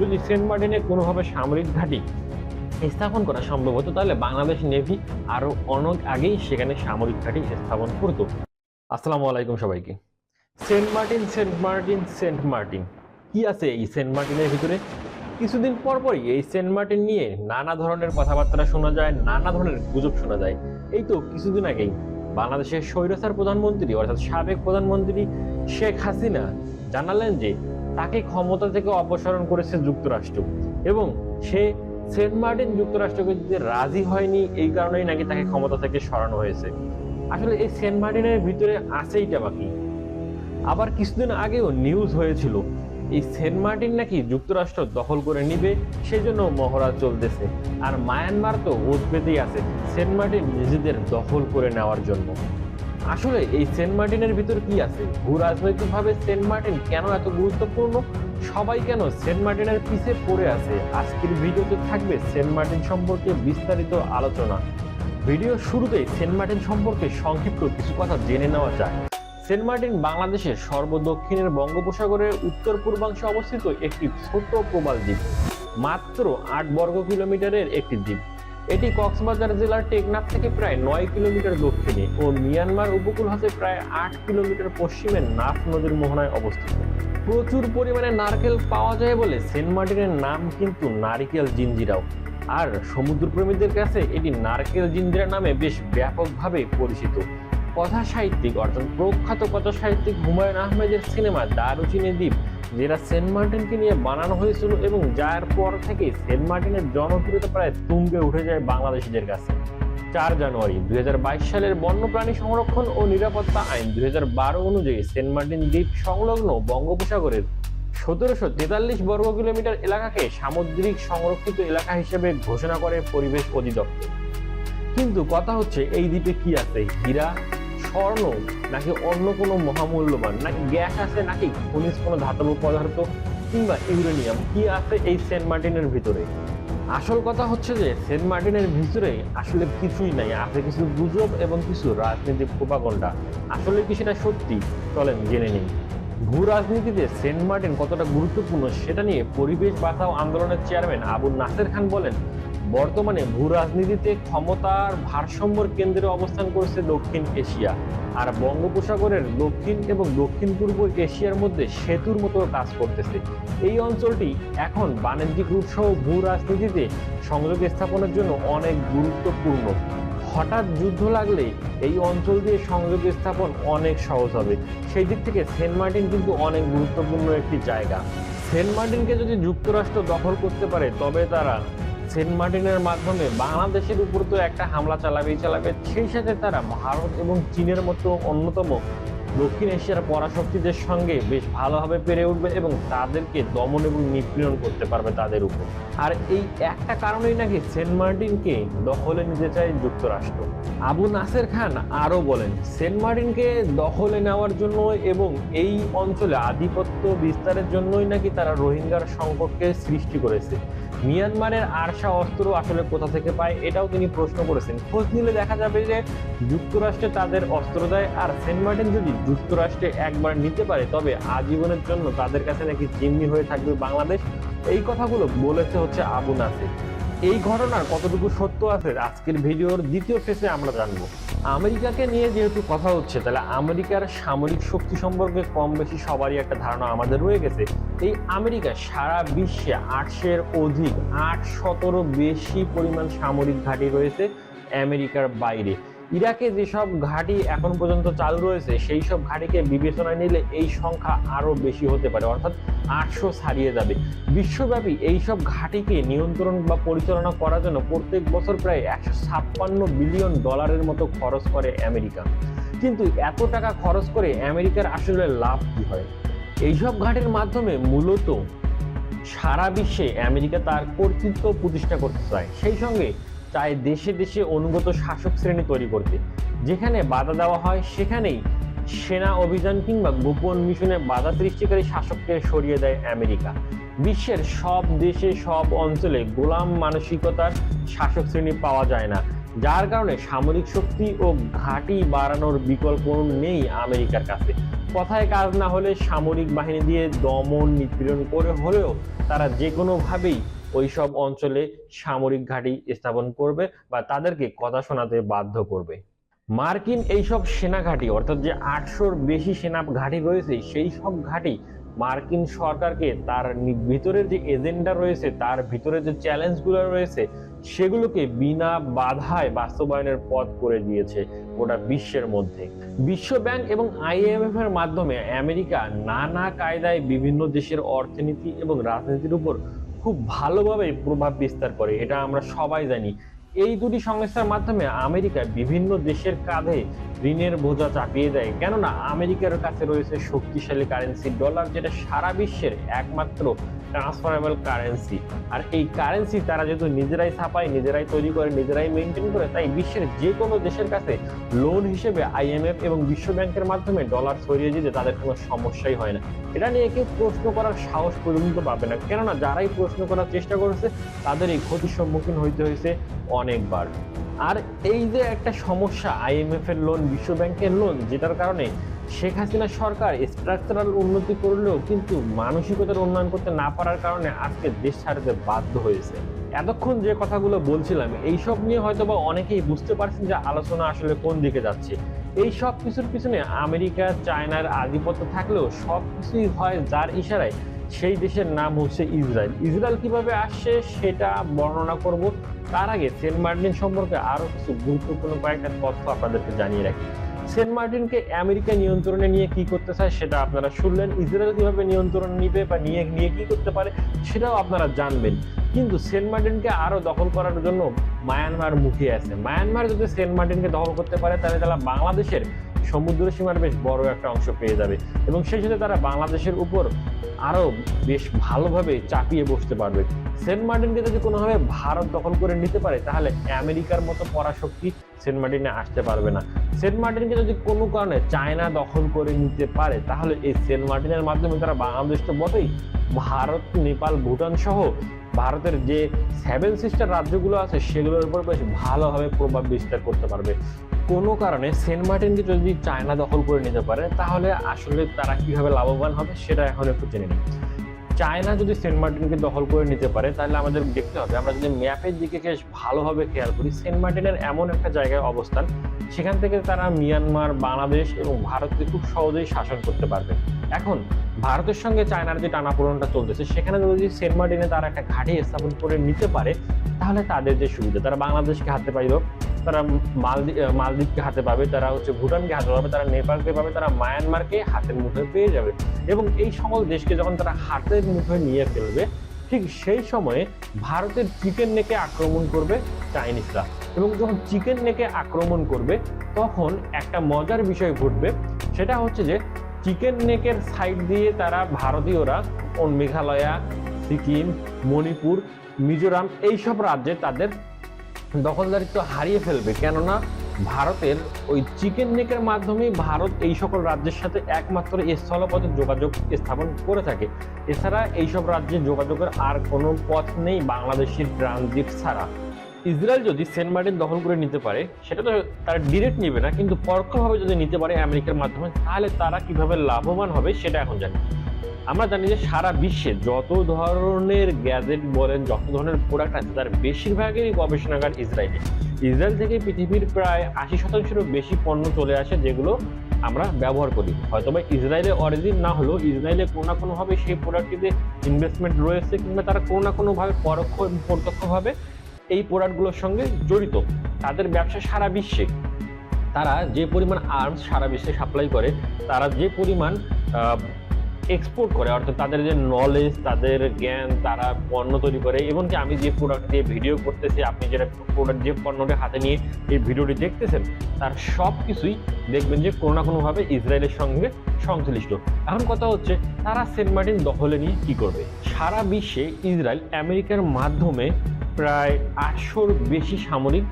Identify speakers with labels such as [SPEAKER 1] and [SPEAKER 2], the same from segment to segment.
[SPEAKER 1] যদি সেন্ট মার্টিনে কোনোভাবে সামরিক ঘাঁটি স্থাপন করা সম্ভব হতো, তাহলে বাংলাদেশ নেভি আরও অনেক আগেই সেখানে সামরিক ঘাঁটি স্থাপন করতো। আসসালামু আলাইকুম সবাইকে। Saint Martin Saint Martin Saint Martin. কি আছে এই সেন্ট মার্টিনের ভিতরে? কিছুদিন পর পরই এই সেন্ট মার্টিন নিয়ে নানা ধরনের কথাবার্তা শোনা যায়, নানা ধরনের গুজব শোনা যায়। এই তো কিছুদিন আগেই বাংলাদেশের স্বৈরাচার প্রধানমন্ত্রী, অর্থাৎ সাবেক প্রধানমন্ত্রী শেখ হাসিনা জানালেন যে তাকে ক্ষমতা থেকে অপসারণ করেছে যুক্তরাষ্ট্র। এবং সে সেন্ট মার্টিন যুক্তরাষ্ট্রকে দিতে রাজি হয়নি, এই কারণেই নাকি তাকে ক্ষমতা থেকে সরানো হয়েছে। আসলে এই সেন্ট মার্টিনের ভিতরে আছেইটা বাকি। আবার কিছুদিন আগেও নিউজ হয়েছিল, এই সেন্ট মার্টিন নাকি যুক্তরাষ্ট্র দখল করে নিবে সেই জন্য মহড়া চলতেছে। আর মায়ানমার তো উদ্বেতেই আছে সেন্ট মার্টিন নিজেদের দখল করে নেওয়ার জন্য। আসলে এই সেন্ট মার্টিনের ভিতর কি আছে? ভূ রাজনৈতিকভাবে সেন্ট মার্টিন কেন এত গুরুত্বপূর্ণ? সবাই কেন সেন্ট মার্টিনের পিছে পড়ে আছে? আজকের ভিডিওতে থাকবে সেন্ট মার্টিন সম্পর্কে বিস্তারিত আলোচনা। ভিডিও শুরুতেই সেন্ট মার্টিন সম্পর্কে সংক্ষিপ্ত কিছু কথা জেনে নেওয়া যায় সেন্ট মার্টিন বাংলাদেশের সর্বদক্ষিণের বঙ্গোপসাগরের উত্তর পূর্বাংশে অবস্থিত একটি ছোট প্রবাল দ্বীপ। মাত্র আট বর্গ কিলোমিটারের একটি দ্বীপ। এটি কক্সবাজার জেলার টেকনাফ থেকে প্রায় নয় কিলোমিটার দক্ষিণে ও মিয়ানমার উপকূল হতে প্রায় আট কিলোমিটার পশ্চিমে নাফ নদীর মোহনায় অবস্থিত। প্রচুর পরিমাণে নারকেল পাওয়া যায় বলে সেন্ট মার্টিনের নাম কিন্তু নারিকেল জিঞ্জিরাও। আর সমুদ্রপ্রেমীদের কাছে এটি নারকেল জিঞ্জিরা নামে বেশ ব্যাপকভাবে পরিচিত। কথা সাহিত্যিক অর্থাৎ প্রখ্যাত কথা সাহিত্যিক হুমায়ুন আহমেদের সিনেমা দারুচিনি দ্বীপ, যেটা সেন্ট মার্টিনকে নিয়ে বানানো হয়েছিল এবং যার পর থেকে সেন্ট মার্টিনের জনপ্রিয়তা প্রায় তুঙ্গে উঠে যায় বাংলাদেশিদের কাছে। চার জানুয়ারি দুই সালের বন্যপ্রাণী সংরক্ষণ ও নিরাপত্তা আইন দুই অনুযায়ী সেন্ট মার্টিন দ্বীপ সংলগ্ন বঙ্গোপসাগরের সতেরোশো তেতাল্লিশ বর্গ কিলোমিটার এলাকাকে সামুদ্রিক সংরক্ষিত এলাকা হিসেবে ঘোষণা করে পরিবেশ অধিদপ্তর। কিন্তু কথা হচ্ছে, এই দ্বীপে কি আছে? হীরা স্বর্ণ, নাকি অন্য কোনো মহামূল্যবান, নাকি গ্যাস আছে, নাকি খনিজ কোনো ধাতব পদার্থ, কিংবা ইউরেনিয়াম? কি আছে এই সেন্ট মার্টিনের ভিতরে? আসল কথা হচ্ছে যে, সেন্ট মার্টিনের ভিতরে আসলে কিছুই নাই। আছে কিছু গুজব এবং কিছু রাজনৈতিক প্রোপাগন্ডা। আসলে কি সেটা সত্যি? চলেন জেনে নিই। ভূ রাজনীতিতে সেন্ট মার্টিন কতটা গুরুত্বপূর্ণ সেটা নিয়ে পরিবেশ বাঁচাও আন্দোলনের চেয়ারম্যান আবু নাসের খান বলেন বর্তমানে ভূ রাজনীতিতে ক্ষমতার ভারসাম্যর কেন্দ্রে অবস্থান করছে দক্ষিণ এশিয়া। আর বঙ্গোপসাগরের দক্ষিণ এবং দক্ষিণ পূর্ব এশিয়ার মধ্যে সেতুর মতো কাজ করতেছে। এই অঞ্চলটি এখন বাণিজ্যিক রূপসহ ভূ রাজনীতিতে সংযোগ স্থাপনের জন্য অনেক গুরুত্বপূর্ণ। হঠাৎ যুদ্ধ লাগলে এই অঞ্চল দিয়ে সংযোগ স্থাপন অনেক সহজ হবে। সেই দিক থেকে সেন্ট মার্টিন কিন্তু অনেক গুরুত্বপূর্ণ একটি জায়গা। সেন্ট মার্টিনকে যদি যুক্তরাষ্ট্র দখল করতে পারে, তবে তারা সেন্ট মার্টিনের মাধ্যমে বাংলাদেশের উপর তো একটা হামলা চালাবেই চালাবে, সেই সাথে তারা ভারত এবং চীনের মতো অন্যতম দক্ষিণ এশিয়ার পরাশক্তিদের সঙ্গে বেশ ভালোভাবে পেরে উঠবে এবং তাদেরকে দমন এবং নিপীড়ন করতে পারবে তাদের উপর। আর এই একটা কারণেই নাকি সেন্ট মার্টিনকে দখলে নিতে চায় যুক্তরাষ্ট্র। আবু নাসের খান আরও বলেন, সেন্ট মার্টিনকে দখলে নেওয়ার জন্য এবং এই অঞ্চলে আধিপত্য বিস্তারের জন্যই নাকি তারা রোহিঙ্গার সংকটকে সৃষ্টি করেছে। মিয়ানমারের আরসা অস্ত্র আসলে কোথা থেকে পায়, এটাও তিনি প্রশ্ন করেছেন। খোঁজ নিলে দেখা যাবে যে যুক্তরাষ্ট্রে তাদের অস্ত্র দেয়, আর সেন্ট মার্টিন যদি যুক্তরাষ্ট্রে একবার নিতে পারে, তবে আজীবনের জন্য তাদের কাছে নাকি জিম্মি হয়ে থাকবে বাংলাদেশ। এই কথাগুলো বলেছে হচ্ছে আবু নাসির। এই ঘটনার কতটুকু সত্য আছে, আজকের ভিডিওর দ্বিতীয় ফেসে আমরা জানব। আমেরিকাকে নিয়ে যেহেতু কথা হচ্ছে, তাহলে আমেরিকার সামরিক শক্তি সম্পর্কে কম বেশি সবারই একটা ধারণা আমাদের রয়ে গেছে। এই আমেরিকা সারা বিশ্বে আটশের অধিক, আট শতরও বেশি পরিমাণ সামরিক ঘাঁটি রয়েছে আমেরিকার বাইরে। ইরাকে যেসব ঘাঁটি এখন পর্যন্ত চালু রয়েছে, সেই সব ঘাঁটিকে বিবেচনায় নিলে এই সংখ্যা আরও বেশি হতে পারে, অর্থাৎ আটশো ছাড়িয়ে যাবে। বিশ্বব্যাপী এইসব ঘাঁটিকে নিয়ন্ত্রণ বা পরিচালনা করার জন্য প্রত্যেক বছর প্রায় একশো ছাপ্পান্ন বিলিয়ন ডলারের মতো খরচ করে আমেরিকা। কিন্তু এত টাকা খরচ করে আমেরিকার আসলে লাভ কি হয়? এইসব ঘাটের মাধ্যমে মূলত সারা বিশ্বে আমেরিকা তার কর্তৃত্ব প্রতিষ্ঠা করতে চায়। সেই সঙ্গে চায় দেশে দেশে অনুগত শাসক শ্রেণি তৈরি করতে। যেখানে বাধা দেওয়া হয়, সেখানেই সেনা অভিযান কিংবা গোপন মিশনে বাধা সৃষ্টিকারী শাসককে সরিয়ে দেয় আমেরিকা। বিশ্বের সব দেশে, সব অঞ্চলে গোলাম মানসিকতার শাসক শ্রেণি পাওয়া যায় না। যার কারণে সামরিক শক্তি ও ঘাঁটি বাড়ানোর বিকল্প নেই আমেরিকার কাছে। কথায় কাজ না হলে সামরিক বাহিনী দিয়ে দমন নিপীড়ন করে হলেও তারা যে কোনোভাবেই ওই সব অঞ্চলে সামরিক ঘাঁটি স্থাপন করবে বা তাদেরকে কথা শোনাতে বাধ্য করবে। মার্কিন এইসব সেনা ঘাঁটি অর্থাৎ যে আটশোর বেশি সেনা ঘাঁটি রয়েছে, সেই সব ঘাঁটি মার্কিন সরকারকে তার ভিতরের যে এজেন্ডা রয়েছে, তার ভিতরে যে চ্যালেঞ্জগুলো রয়েছে, সেগুলোকে বিনা বাধায় বাস্তবায়নের পথ করে দিয়েছে গোটা বিশ্বের মধ্যে। বিশ্ব ব্যাংক এবং আইএমএফ এর মাধ্যমে আমেরিকা নানা কায়দায় বিভিন্ন দেশের অর্থনীতি এবং রাজনীতির উপর খুব ভালোভাবে প্রভাব বিস্তার করে, এটা আমরা সবাই জানি। এই দুটি সংস্থার মাধ্যমে আমেরিকা বিভিন্ন দেশের কাঁধে ঋণের বোঝা চাপিয়ে দেয়। কেননা, আমেরিকার কাছে রয়েছে শক্তিশালী কারেন্সি ডলার যেটা সারা বিশ্বের একমাত্র ট্রান্সফারেবল কারেন্সি আর এই কারেন্সি তারা যেহেতু নিজেরাই ছাপায়, নিজেরাই তৈরি করে, নিজেরাই মেনটেন করে, তাই বিশ্বের যে কোনো দেশের কাছে লোন হিসেবে আইএমএফ এবং বিশ্ব ব্যাংকের মাধ্যমে ডলার ছড়িয়ে দিতে তাদের কোনো সমস্যাই হয় না। এটা নিয়ে কেউ প্রশ্ন করার সাহস পর্যন্ত পাবে না। কেননা, যারাই প্রশ্ন করার চেষ্টা করেছে তাদের এই ক্ষতির সম্মুখীন হইতে হয়েছে অনেকবার। আর এই যে একটা সমস্যা আইএমএফ এর লোন বিশ্ব ব্যাংকের লোন যেটার কারণে শেখ হাসিনা সরকার স্ট্রাকচারাল উন্নতি করলেও কিন্তু মানসিকতার উন্নয়ন করতে না পারার কারণে আজকে দেশ ছাড়তে বাধ্য হয়েছে। এতক্ষণ যে কথাগুলো বলছিলাম, এইসব নিয়ে হয়তো বা অনেকেই বুঝতে পারছেন যে আলোচনা আসলে কোন দিকে যাচ্ছে। এই সব কিছুর পিছনে আমেরিকা, চায়নার আধিপত্য থাকলেও সব কিছুই হয় যার ইশারায় সেই দেশের নাম হচ্ছে ইসরায়েল। ইসরায়েল কীভাবে আসছে সেটা বর্ণনা করব। তার আগে সেন্ট মার্টিন সম্পর্কে আরও কিছু গুরুত্বপূর্ণ কয়েকটা তথ্য আপনাদেরকে জানিয়ে রাখি। সেন্ট মার্টিনকে আমেরিকা নিয়ন্ত্রণে নিয়ে কি করতে চায় সেটা আপনারা শুনলেন। ইসরায়েল কীভাবে নিয়ন্ত্রণ নিবে বা নিয়ে নিয়ে কি করতে পারে সেটাও আপনারা জানবেন। কিন্তু সেন্ট মার্টিনকে আরও দখল করার জন্য মায়ানমার মুখিয়ে আছে। মায়ানমার যদি সেন্ট মার্টিনকে দখল করতে পারে, তাহলে তারা বাংলাদেশের সমুদ্র সীমার বেশ বড় একটা অংশ পেয়ে যাবে এবং সেই সাথে তারা বাংলাদেশের উপর আরও বেশ ভালোভাবে চাপিয়ে বসতে পারবে। সেন্ট মার্টিনকে যদি কোনোভাবে ভারত দখল করে নিতে পারে, তাহলে আমেরিকার মতো পরাশক্তি সেন্ট মার্টিনে আসতে পারবে না। সেন্ট মার্টিনকে যদি কোনো কারণে চায়না দখল করে নিতে পারে, তাহলে এই সেন্ট মার্টিনের মাধ্যমে তারা বাংলাদেশ তো বটেই। ভারত, নেপাল, ভুটান সহ ভারতের যে সেভেন সিস্টার রাজ্যগুলো আছে, সেগুলোর উপর বেশ ভালোভাবে প্রভাব বিস্তার করতে পারবে। কোনো কারণে সেন্ট মার্টিনকে যদি চায়না দখল করে নিতে পারে, তাহলে আসলে তারা কীভাবে লাভবান হবে সেটা এখন একটু জেনে নিই চায়না যদি সেন্ট মার্টিনকে দখল করে নিতে পারে, তাহলে আমাদের দেখতে হবে, আমরা যদি ম্যাপের দিকে বেশ ভালোভাবে খেয়াল করি, সেন্ট মার্টিনের এমন একটা জায়গায় অবস্থান, সেখান থেকে তারা মিয়ানমার, বাংলাদেশ এবং ভারতকে খুব সহজেই শাসন করতে পারবে। এখন, ভারতের সঙ্গে চায়নার যে টানাপোড়নটা চলতেছে, সেখানে যদি সেন্ট মার্টিনে তারা একটা ঘাঁটি স্থাপন করে নিতে পারে, তাহলে তাদের যে সুবিধা, তারা বাংলাদেশকে হাতে পাইল তারা মালদ্বীপ মালদ্বীপকে হাতে পাবে, তারা হচ্ছে ভুটানকে হাতে পাবে, তারা নেপালকে পাবে, তারা মায়ানমারকে হাতের মুঠোয় পেয়ে যাবে। এবং এই সকল দেশকে যখন তারা হাতের মুঠোয় নিয়ে ফেলবে, ঠিক সেই সময়ে ভারতের চিকেন নেকে আক্রমণ করবে চাইনিজরা। এবং যখন চিকেন নেকে আক্রমণ করবে, তখন একটা মজার বিষয় ঘটবে, সেটা হচ্ছে যে চিকেন নেকের সাইড দিয়ে তারা ভারতীয়রা মেঘালয়া, সিকিম, মণিপুর, মিজোরাম, এইসব রাজ্যে তাদের দখলদারিত্ব হারিয়ে ফেলবে, কেননা ভারতের ওই চিকেন নেকের মাধ্যমে ভারত এই সকল রাজ্যের সাথে একমাত্র স্থলপথে যোগাযোগ স্থাপন করে থাকে। এছাড়া এইসব রাজ্যে যোগাযোগের আর কোনো পথ নেই বাংলাদেশের ট্রানজিট ছাড়া। ইসরায়েল যদি সেন্ট মার্টিন দখল করে নিতে পারে, সেটা তো তারা ডিরেক্ট নেবে না, কিন্তু পরোক্ষভাবে যদি নিতে পারে আমেরিকার মাধ্যমে, তাহলে তারা কীভাবে লাভবান হবে সেটা এখন জানি। আমরা জানি যে সারা বিশ্বে যত ধরনের গ্যাজেট বলেন, যত ধরনের প্রোডাক্ট আছে, তার বেশিরভাগেরই গবেষণাগার ইসরায়েলে। ইসরায়েল থেকে পৃথিবীর প্রায় আশি শতাংশেরও বেশি পণ্য চলে আসে যেগুলো আমরা ব্যবহার করি। হয়তোবা ইসরায়েলের অরিজিন না হলেও ইসরায়েলে কোনো না কোনোভাবে সেই প্রোডাক্টটিতে ইনভেস্টমেন্ট রয়েছে কিংবা তারা কোনো না কোনোভাবে পরোক্ষ প্রত্যক্ষভাবে এই প্রোডাক্টগুলোর সঙ্গে জড়িত। তাদের ব্যবসা সারা বিশ্বে। তারা যে পরিমাণ আর্মস সারা বিশ্বে সাপ্লাই করে, তারা যে পরিমাণ এক্সপোর্ট করে, অর্থাৎ তাদের যে নলেজ তাদের জ্ঞান, তারা পণ্য তৈরি করে এমনকি আমি যে প্রোডাক্ট দিয়ে ভিডিও করতেছি, আপনি যেটা প্রোডাক্ট যে পণ্যটা হাতে নিয়ে এই ভিডিওটি দেখতেছেন, তার সব কিছুই দেখবেন যে কোনো না কোনোভাবে ইসরায়েলের সঙ্গে সংশ্লিষ্ট। এখন কথা হচ্ছে, তারা সেন্ট মার্টিন দখলে নিয়ে কি করবে? সারা বিশ্বে ইসরায়েল আমেরিকার মাধ্যমে প্রায় আটশোর বেশি সামরিক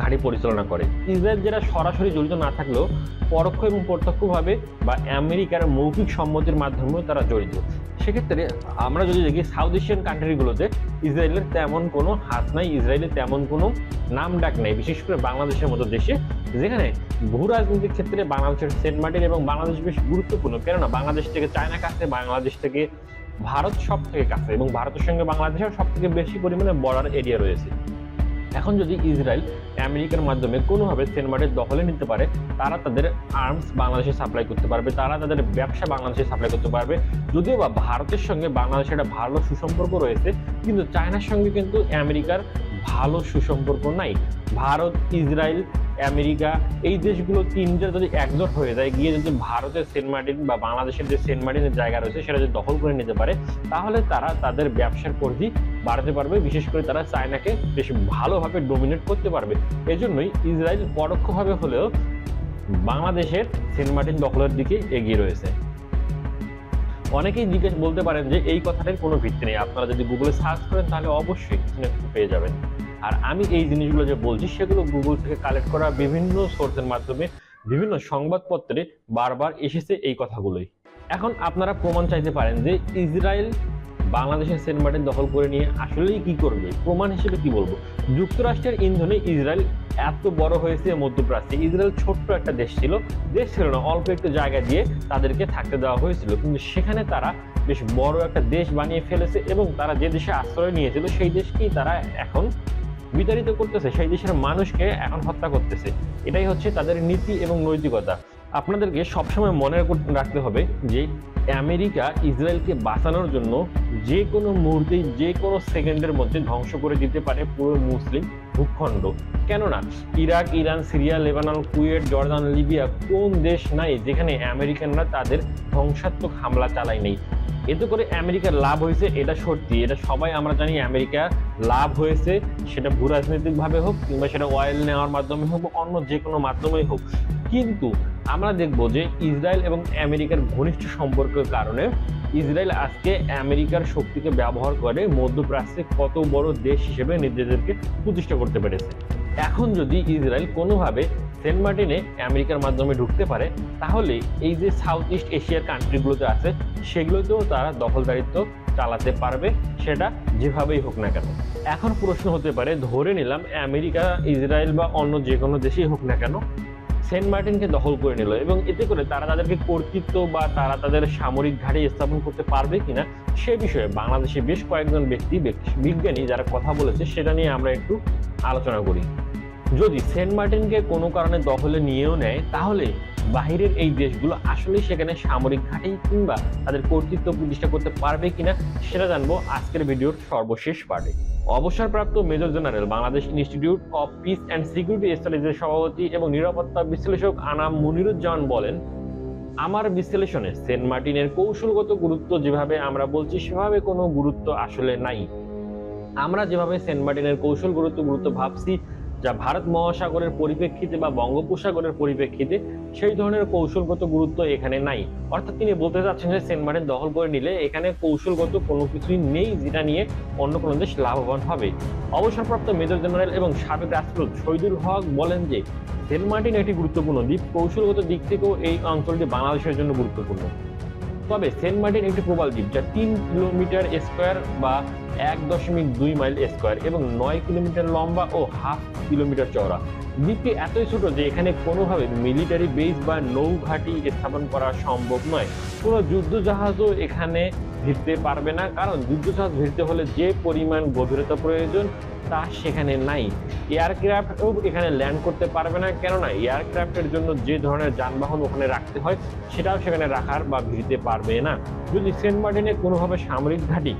[SPEAKER 1] ঘাঁটি পরিচালনা করে। ইসরায়েল যেটা সরাসরি জড়িত না থাকলেও পরোক্ষ এবং প্রত্যক্ষভাবে বা আমেরিকার মৌখিক সম্মতির মাধ্যমেও তারা জড়িত। সেক্ষেত্রে আমরা যদি দেখি সাউথ এশিয়ান কান্ট্রিগুলোতে ইসরায়েলের তেমন কোনো হাত নাই, ইসরায়েলের তেমন কোনো নাম ডাক নেই, বিশেষ করে বাংলাদেশের মতো দেশে, যেখানে ভূ রাজনৈতিক ক্ষেত্রে বাংলাদেশের সেন্ট মার্টিন এবং বাংলাদেশ বেশ গুরুত্বপূর্ণ। কেননা বাংলাদেশ থেকে চায়না কাছে, বাংলাদেশ থেকে ভারত সব থেকে কাছে এবং ভারতের সঙ্গে বাংলাদেশের সব থেকে বেশি পরিমাণে বর্ডার এরিয়া রয়েছে। এখন যদি ইসরায়েল আমেরিকার মাধ্যমে কোনোভাবে সেন্ট মার্টিন দখলে নিতে পারে, তারা তাদের আর্মস বাংলাদেশে সাপ্লাই করতে পারবে, তারা তাদের ব্যবসা বাংলাদেশে সাপ্লাই করতে পারবে। যদিও বা ভারতের সঙ্গে বাংলাদেশের একটা ভালো সুসম্পর্ক রয়েছে, কিন্তু চায়নার সঙ্গে কিন্তু আমেরিকার ভালো সুসম্পর্ক নাই। ভারত, ইসরায়েল, আমেরিকা, এই দেশগুলো তিনটা যদি একজোট হয়ে যায়, গিয়ে যদি ভারতের সেন্ট মার্টিন বা বাংলাদেশের যে সেন্ট মার্টিনের জায়গা রয়েছে, সেটা যদি দখল করে নিতে পারে, তাহলে তারা তাদের ব্যবসার পরিধি বাড়াতে পারবে, বিশেষ করে তারা চায়নাকে বেশ ভালোভাবে ডোমিনেট করতে পারবে। এজন্যই ইসরায়েল পরোক্ষভাবে হলেও বাংলাদেশের সেন্ট মার্টিন দখলের দিকে এগিয়ে রয়েছে। অনেকেই জিজ্ঞেস বলতে পারেন যে এই কথাটার কোনো ভিত্তি নেই। আপনারা যদি গুগলে সার্চ করেন তাহলে অবশ্যই পেয়ে যাবেন। আর আমি এই জিনিসগুলো যে বলছি, সেগুলো গুগল থেকে কালেক্ট করা বিভিন্ন সোর্সের মাধ্যমে বিভিন্ন সংবাদপত্রে বারবার এসেছে এই কথাগুলোই। এখন আপনারা প্রমাণ চাইতে পারেন যে ইসরায়েল বাংলাদেশের সেন্ট মার্টিন দখল করে নিয়ে আসলেই কি করবে? প্রমাণ হিসেবে কি বলব? যুক্তরাষ্ট্রের ইন্ধনে ইসরায়েল এত বড় হয়েছে মধ্যপ্রাচ্যে। ইসরায়েল ছোট্ট একটা দেশ ছিল। দেশ ছিল না, অল্প একটু জায়গা দিয়ে তাদেরকে থাকতে দেওয়া হয়েছিল। কিন্তু সেখানে তারা বেশ বড় একটা দেশ বানিয়ে ফেলেছে এবং তারা যে দেশে আশ্রয় নিয়েছিল, সেই দেশকেই তারা এখন বিতাড়িত করতেছে। সেই দেশের মানুষকে এখন হত্যা করতেছে। এটাই হচ্ছে তাদের নীতি এবং নৈতিকতা। আপনাদেরকে সবসময় মনে রাখতে হবে যে আমেরিকা ইসরায়েলকে বাঁচানোর জন্য যে কোনো মুহূর্তেই যে কোনো সেকেন্ডের মধ্যে ধ্বংস করে দিতে পারে পুরো মুসলিম ভূখণ্ড। কেননা Iraq, Iran, Syria, Lebanon Kuwait Jordan, Libya কোন দেশ নাই যেখানে আমেরিকানরা তাদের ধ্বংসাত্মক হামলা চালায় নেই। এতে করে আমেরিকার লাভ হয়েছে, এটা সত্যি। এটা সবাই আমরা জানি আমেরিকা লাভ হয়েছে, সেটা ভূ রাজনৈতিকভাবে হোক কিংবা সেটা অয়েল নেওয়ার মাধ্যমে হোক অন্য যে কোনো মাধ্যমেই হোক। কিন্তু আমরা দেখব যে ইসরায়েল এবং আমেরিকার ঘনিষ্ঠ সম্পর্কের কারণে ইসরায়েল আজকে আমেরিকার শক্তিকে ব্যবহার করে মধ্যপ্রাচ্যে কত বড় দেশ হিসেবে নিজেদেরকে প্রতিষ্ঠা করতে পেরেছে। এখন যদি ইসরায়েল কোনোভাবে সেন্ট মার্টিনে আমেরিকার মাধ্যমে ঢুকতে পারে, তাহলে এই যে সাউথ ইস্ট এশিয়ার কান্ট্রিগুলোতে আছে, সেগুলোতেও তারা দখলদারিত্ব চালাতে পারবে, সেটা যেভাবেই হোক না কেন। এখন প্রশ্ন হতে পারে, ধরে নিলাম আমেরিকা, ইসরায়েল বা অন্য যে কোনো দেশেই হোক না কেন সেন্ট মার্টিনকে দখল করে নিল এবং এতে করে তারা তাদেরকে কর্তৃত্ব বা তারা তাদের সামরিক ঘাটে স্থাপন করতে পারবে কিনা সে বিষয়ে বাংলাদেশে বেশ কয়েকজন ব্যক্তি বিজ্ঞানী যারা কথা বলেছে সেটা নিয়ে আমরা একটু আলোচনা করি। যদি সেন্ট মার্টিনকে কোনো কারণে দখলে নিয়েও নেয়, তাহলে বাহিরের এই দেশগুলো আসলে সেখানে সামরিক ঘাঁটি কিংবা তাদের কর্তৃত্ব প্রতিষ্ঠা করতে পারবে কিনা সেটা জানব আজকের ভিডিওর সর্বশেষ পার্টে। অবসরপ্রাপ্ত major general, Bangladesh Institute of Peace and Security স্টাডিজের সভাপতি এবং নিরাপত্তা বিশ্লেষক আনাম মুনিরুজ্জামান বলেন, আমার বিশ্লেষণে সেন্ট মার্টিনের কৌশলগত গুরুত্ব যেভাবে আমরা বলছি সেভাবে কোনো গুরুত্ব আসলে নাই। আমরা যেভাবে সেন্ট মার্টিনের কৌশল গুরুত্ব গুরুত্ব ভাবছি, যা ভারত মহাসাগরের পরিপ্রেক্ষিতে বা বঙ্গোপসাগরের পরিপ্রেক্ষিতে সেই ধরনের কৌশলগত গুরুত্ব এখানে নাই। অর্থাৎ তিনি বলতে চাচ্ছেন যে সেন্ট মার্টিন দখল করে নিলে এখানে কৌশলগত কোনো কিছুই নেই যেটা নিয়ে অন্য কোনো দেশ লাভবান হবে। অবসরপ্রাপ্ত মেজর জেনারেল এবং সাবেক রাষ্ট্রদূত শহীদুল হক বলেন যে সেন্ট মার্টিন একটি গুরুত্বপূর্ণ দ্বীপ। কৌশলগত দিক থেকেও এই অঞ্চলটি বাংলাদেশের জন্য গুরুত্বপূর্ণ। তবে সেন্ট মার্টিন একটি প্রবাল দ্বীপ, যা তিন কিলোমিটার স্কোয়ার বা এক দশমিক দুই মাইল স্কোয়ার এবং নয় কিলোমিটার লম্বা ও হাফ কিলোমিটার চওড়া। দ্বীপটি এতই ছোট যে এখানে কোনোভাবে মিলিটারি বেস বা নৌঘাটি স্থাপন করা সম্ভব নয়। কোনো যুদ্ধ জাহাজও এখানে ভিড়তে পারবে না, কারণ যুদ্ধ জাহাজ ভিড়তে হলে যে পরিমাণ গভীরতা প্রয়োজন তা সেখানে নাই। এয়ারক্রাফটও এখানে ল্যান্ড করতে পারবে না, কেননা এয়ারক্রাফটের জন্য যে ধরনের যানবাহন ওখানে রাখতে হয়, সেটাও সেখানে রাখার বা ভিড়তে পারবে না। যদি সেন্ট মার্টিনে কোনোভাবে সামরিক ঘাঁটি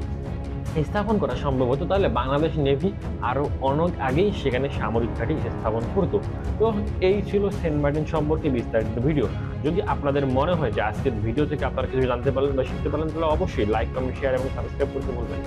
[SPEAKER 1] স্থাপন করা সম্ভব হতো, তাহলে বাংলাদেশ নেভি আরও অনেক আগেই সেখানে সামরিক ঘাঁটি স্থাপন করতো। তো এই ছিল সেন্ট মার্টিন সম্পর্কে বিস্তারিত ভিডিও। যদি আপনাদের মনে হয় যে আজকের ভিডিও থেকে আপনারা কিছু জানতে পারলেন বা শিখতে পারলেন, তাহলে অবশ্যই লাইক, কমেন্ট, শেয়ার এবং সাবস্ক্রাইব করতে বলবেন